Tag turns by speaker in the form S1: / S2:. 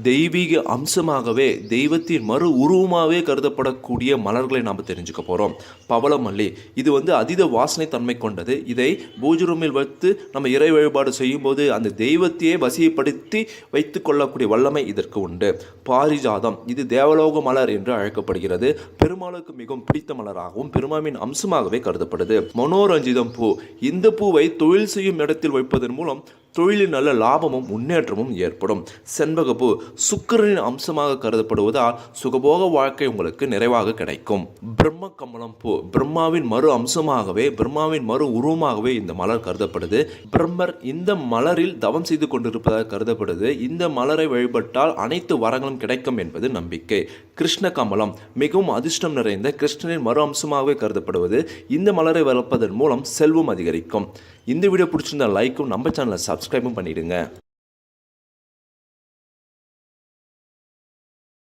S1: தெய்வீக அம்சமாகவே தெய்வத்தின் மறு உருவமாகவே கருதப்படக்கூடிய மலர்களை நாம் தெரிஞ்சுக்க போகிறோம் பவளமல்லி இது வந்து அதீத வாசனை தன்மை கொண்டது. இதை பூஜை ரூமில் வைத்து நம்ம இறை வழிபாடு செய்யும்போது அந்த தெய்வத்தையே வசியப்படுத்தி வைத்து கொள்ளக்கூடிய வல்லமை இதற்கு உண்டு. பாரிஜாதம் இது தேவலோக மலர் என்று அழைக்கப்படுகிறது. பெருமாளுக்கு மிகவும் பிடித்த மலராகவும் பெருமாவின் அம்சமாகவே கருதப்படுது. மனோரஞ்சிதம் பூ இந்த பூவை தொழில் செய்யும் இடத்தில் வைப்பதன் மூலம் தொழிலில் நல்ல லாபமும் முன்னேற்றமும் ஏற்படும். செண்பகப்பூ சுக்கரனின் அம்சமாக கருதப்படுவதால் சுகபோக வாழ்க்கை உங்களுக்கு நிறைவாக கிடைக்கும். பிரம்ம கமலம் பூ பிரம்மாவின் மறு அம்சமாகவே பிரம்மாவின் மறு உருவமாகவே இந்த மலர் கருதப்படுது. பிரம்மர் இந்த மலரில் தவம் செய்து கொண்டிருப்பதாக கருதப்படுது. இந்த மலரை வழிபட்டால் அனைத்து வரங்களும் கிடைக்கும் என்பது நம்பிக்கை. கிருஷ்ண கமலம் மிகவும் அதிர்ஷ்டம் நிறைந்த கிருஷ்ணனின் மறு அம்சமாகவே கருதப்படுவது. இந்த மலரை வளர்ப்பதன் மூலம் செல்வம் அதிகரிக்கும். இந்த வீடியோ பிடிச்சிருந்தா லைக்கும் நம்ம சேனலை சப்ஸ்கிரைபும் பண்ணிவிடுங்க